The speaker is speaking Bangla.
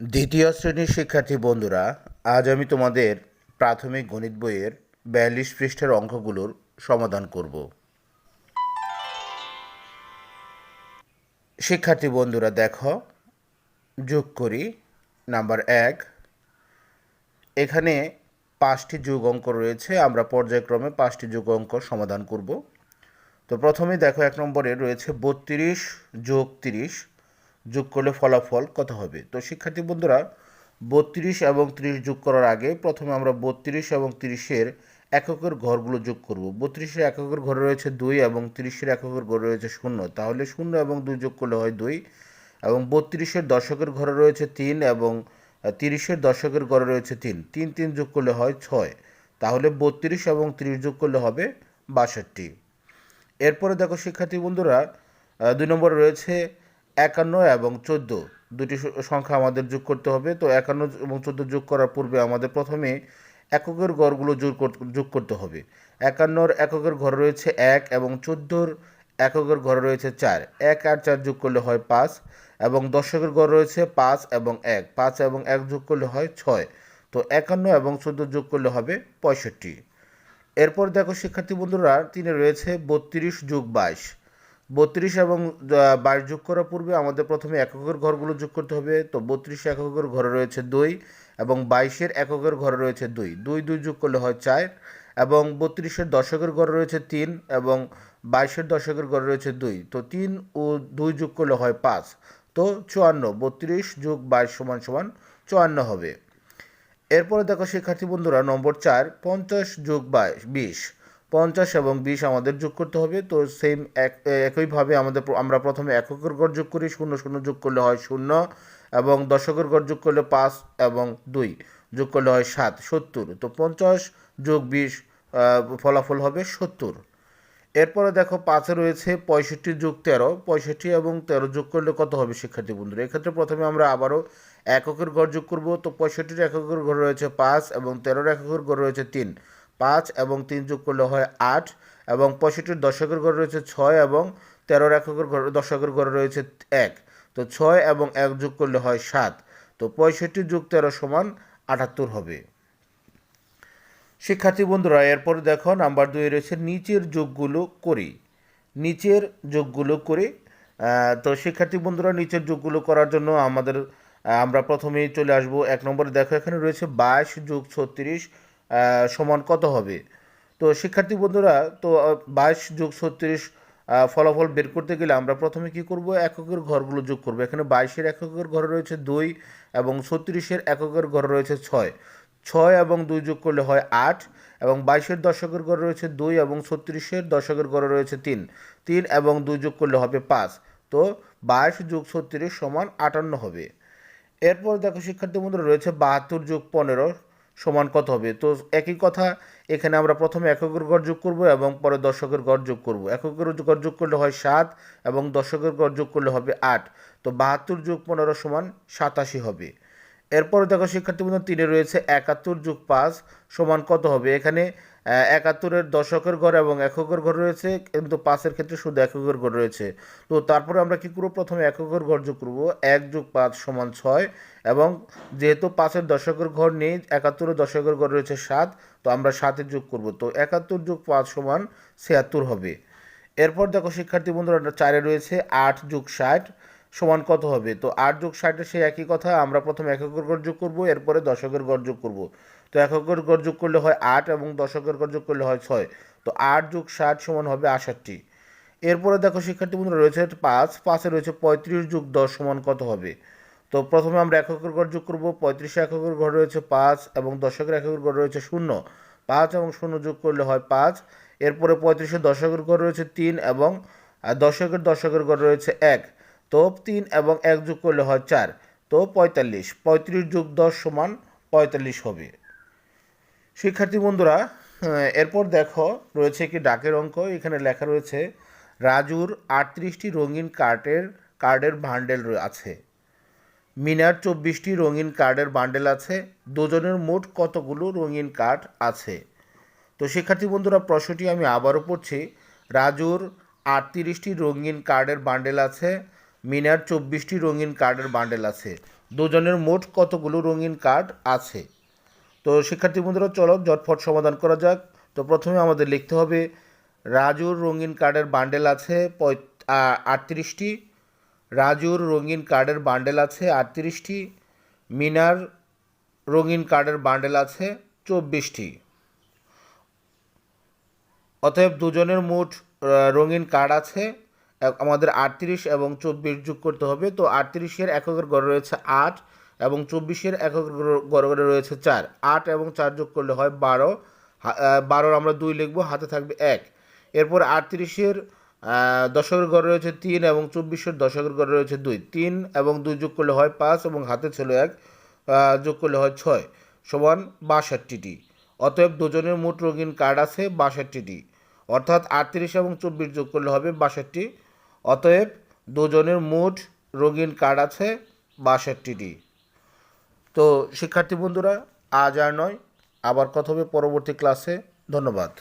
দ্বিতীয় শ্রেণির শিক্ষার্থী বন্ধুরা, আজ আমি তোমাদের প্রাথমিক গণিত বইয়ের বিয়াল্লিশ পৃষ্ঠের অঙ্কগুলোর সমাধান করব। শিক্ষার্থী বন্ধুরা, দেখো, যোগ করি, নাম্বার এক। এখানে পাঁচটি যোগ অঙ্ক রয়েছে, আমরা পর্যায়ক্রমে পাঁচটি যোগ অঙ্ক সমাধান করব। তো প্রথমে দেখো, এক নম্বরে রয়েছে বত্রিশ যোগ তিরিশ যোগ করলে ফলাফল কত হবে? তো শিক্ষার্থী বন্ধুরা, বত্রিশ এবং তিরিশ যোগ করার আগে প্রথমে আমরা বত্রিশ এবং তিরিশের এককের ঘরগুলো যোগ করব। বত্রিশের এককের ঘরে রয়েছে দুই এবং তিরিশের এককের ঘরে রয়েছে শূন্য। তাহলে শূন্য এবং দুই যোগ করলে হয় দুই এবং বত্রিশের দশকের ঘরে রয়েছে তিন এবং তিরিশের দশকের ঘরে রয়েছে তিন। তিন তিন যোগ করলে হয় ছয়। তাহলে বত্রিশ এবং তিরিশ যোগ করলে হবে বাষট্টি। এরপরে দেখো শিক্ষার্থী বন্ধুরা দুই নম্বরে রয়েছে একান্ন এবং চোদ্দ। দুটি সংখ্যা আমাদের যোগ করতে হবে। তো একান্ন এবং চোদ্দ যোগ করার পূর্বে আমাদের প্রথমে এককের ঘরগুলো যোগ যোগ করতে হবে। একান্নর এককের ঘর রয়েছে এক এবং চোদ্দোর এককের ঘর রয়েছে চার। এক আর চার যোগ করলে হয় পাঁচ এবং দশকের ঘর রয়েছে পাঁচ এবং এক। পাঁচ এবং এক যোগ করলে হয় ছয়। তো একান্ন এবং চোদ্দ যোগ করলে হবে পঁয়ষট্টি। এরপর দেখো শিক্ষার্থী বন্ধুরা, তিনে রয়েছে বত্রিশ যোগ বাইশ। বত্রিশ এবং বাইশ যোগ করার পূর্বে আমাদের প্রথমে এককের ঘরগুলো যোগ করতে হবে। তো বত্রিশ এককের ঘরে রয়েছে দুই এবং বাইশের এককের ঘরে রয়েছে দুই। দুই দুই যোগ করলে হয় চার এবং বত্রিশের দশকের ঘরে রয়েছে তিন এবং বাইশের দশকের ঘরে রয়েছে দুই। তো তিন ও দুই যোগ করলে হয় পাঁচ। তো চুয়ান্ন, বত্রিশ যোগ বাইশ সমান সমান চুয়ান্ন হবে। এরপরে দেখো শিক্ষার্থী বন্ধুরা, নম্বর চার, পঞ্চাশ যোগ বাইশ, বিশ। পঞ্চাশ এবং বিশ আমাদের যোগ করতে হবে। তো সেম এক, একইভাবে আমাদের আমরা প্রথমে এককের গড় যোগ করি, শূন্য শূন্য যোগ করলে হয় শূন্য এবং দশকের গড় যোগ করলে পাঁচ এবং দুই, যোগ করলে হয় সাত, সত্তর। তো পঞ্চাশ যোগ বিশ ফলাফল হবে সত্তর। এরপরে দেখো পাঁচে রয়েছে পঁয়ষট্টি যোগ তেরো, পঁয়ষট্টি এবং তেরো যোগ করলে কত হবে শিক্ষার্থী বন্ধুরা? এক্ষেত্রে প্রথমে আমরা আবারও এককের গড় যোগ করব। তো পঁয়ষট্টির এককের ঘর রয়েছে পাঁচ এবং তেরোর এককের ঘর রয়েছে তিন। পাঁচ এবং তিন যোগ করলে হয় আট এবং পঁয়ষট্টির দশকের ঘর রয়েছে ছয় এবং তেরোর এককের ঘর দশকের ঘর রয়েছে এক। তো ছয় এবং এক যোগ করলে হয় সাত। তো পঁয়ষট্টি যোগ তেরো সমান আটাত্তর হবে। শিক্ষার্থী বন্ধুরা, এরপর দেখো নাম্বার দুই রয়েছে নিচের যোগগুলো করি। নিচের যোগগুলো করি। তো শিক্ষার্থী বন্ধুরা, নিচের যোগগুলো করার জন্য আমাদের আমরা প্রথমেই চলে আসব। এক নম্বরে দেখো এখানে রয়েছে বাইশ যোগ ছত্রিশ সমান কত হবে? তো শিক্ষার্থী বন্ধুরা, তো বাইশ যোগ ছত্রিশ ফলাফল বের করতে গেলে আমরা প্রথমে কি করব? এককের ঘরগুলো যোগ করব। এখানে বাইশের এককের ঘরে রয়েছে দুই এবং ছত্রিশের এককের ঘরে রয়েছে ছয়। ছয় এবং দুই যোগ করলে হয় আট এবং বাইশের দশকের ঘরে রয়েছে দুই এবং ছত্রিশের দশকের ঘরে রয়েছে তিন। তিন এবং দুই যোগ করলে হবে পাঁচ। তো বাইশ যোগ ছত্রিশ সমান আটান্ন হবে। এরপর দেখো শিক্ষার্থী বন্ধুরা, রয়েছে বাহাত্তর যোগ পনেরো। সমান কত হবে? তো একই কথা, এখানে আমরা প্রথমে এককের গড় যোগ করব এবং পরে দশকের গড় যোগ করব। এককের গড় যোগ করলে হয় সাত এবং দশকের গড় যোগ করলে হবে আট। তো বাহাত্তর যোগ পনেরো সমান সাতাশি হবে। এরপরে দেখো শিক্ষার্থী বন্ধু তিনে রয়েছে একাত্তর যোগ পাঁচ সমান কত হবে? এখানে একাত্তরের দশকের ঘর এবং এককের ঘর রয়েছে, কিন্তু পাঁচের ক্ষেত্রে শুধু এককের ঘর রয়েছে। তো তারপরে আমরা কি করব? প্রথমে এককের ঘর যোগ করব। এক যোগ পাঁচ সমান ছয় এবং যেহেতু পাঁচের দশকের ঘর নেই, একাত্তরের দশকের ঘর রয়েছে সাত, তো আমরা সাতের যোগ করব। তো একাত্তর যোগ পাঁচ সমান ছিয়াত্তর হবে। এরপর দেখো শিক্ষার্থী বন্ধুরা, চারে রয়েছে আট যোগ ষাট। সমান কত হবে? তো আট যোগ ষাটের সেই একই কথা, আমরা প্রথমে এককের গড় যোগ করব, এরপরে দশকের গড় যোগ করব। তো এককের গড় যোগ করলে হয় আট এবং দশকের গড় যোগ করলে হয় ছয়। তো আট যোগ ষাট সমান হবে আষট্টি। এরপরে দেখো শিক্ষার্থী বন্ধুরা, রয়েছে পাঁচ, পাঁচে রয়েছে পঁয়ত্রিশ যোগ দশ সমান কত হবে? তো প্রথমে আমরা এককের গড় যোগ করব, পঁয়ত্রিশে এককের ঘর রয়েছে পাঁচ এবং দশকের এককের ঘর রয়েছে শূন্য। পাঁচ এবং শূন্য যোগ করলে হয় পাঁচ, এরপরে পঁয়ত্রিশে দশকের ঘর রয়েছে তিন এবং দশকের দশকের ঘর রয়েছে এক। তো তিন এবং এক যোগ করলে হয় চার। তো পঁয়তাল্লিশ, পঁয়ত্রিশ যোগ দশ সমান পঁয়তাল্লিশ হবে। শিক্ষার্থী বন্ধুরা এরপর দেখো, রয়েছে কি ডাকের অঙ্ক। এখানে লেখা রয়েছে, রাজুর আটত্রিশটি রঙিন কার্ডের কার্ডের বান্ডেল আছে। মিনার চব্বিশটি রঙিন কার্ডের বান্ডেল আছে। দুজনের মোট কতগুলো রঙিন কার্ড আছে? তো শিক্ষার্থী বন্ধুরা, প্রশ্নটি আমি আবারও পড়ছি। রাজুর আটত্রিশটি রঙিন কার্ডের বান্ডেল আছে। মিনার চব্বিশটি রঙিন কার্ডের বান্ডেল আছে। দুজনের মোট কতগুলো রঙিন কার্ড আছে? তো শিক্ষার্থী বন্ধুরা, চলো ঝটফট সমাধান করা যাক। তো প্রথমে আমাদের লিখতে হবে, রাজুর রঙিন কার্ডের বান্ডেল আছে আটত্রিশটি। রাজুর রঙিন কার্ডের বান্ডেল আছে আটত্রিশটি। মিনার রঙিন কার্ডের বান্ডেল আছে চব্বিশটি। অতএব দুজনের মোট রঙিন কার্ড আছে আমাদের আটত্রিশ এবং চব্বিশ যোগ করতে হবে, তো আটত্রিশের এককের গড়ে রয়েছে আট এবং চব্বিশের এককের গড়- গড়ে গড়ে রয়েছে চার। আট এবং চার যোগ করলে হয় বারো বারোর আমরা দুই লিখব, হাতে থাকবে এক। এরপর আটত্রিশের দশকের গড় রয়েছে তিন এবং চব্বিশের দশকের ঘরে রয়েছে দুই। তিন এবং দুই যোগ করলে হয় পাঁচ এবং হাতে ছিল এক যোগ করলে হয় ছয় সমান বাষট্টিটি। অতএব দুজনের মোট রঙিন কার্ড আছে বাষট্টিটি। অর্থাৎ আটত্রিশ এবং চব্বিশ যোগ করলে হবে বাষট্টি অতএব দুজনের মোট রঙিন কার্ড আছে বাষট্টিটি। তো শিক্ষার্থী বন্ধুরা, আজ আর নয়, আবার কথা হবে পরবর্তী ক্লাসে ধন্যবাদ।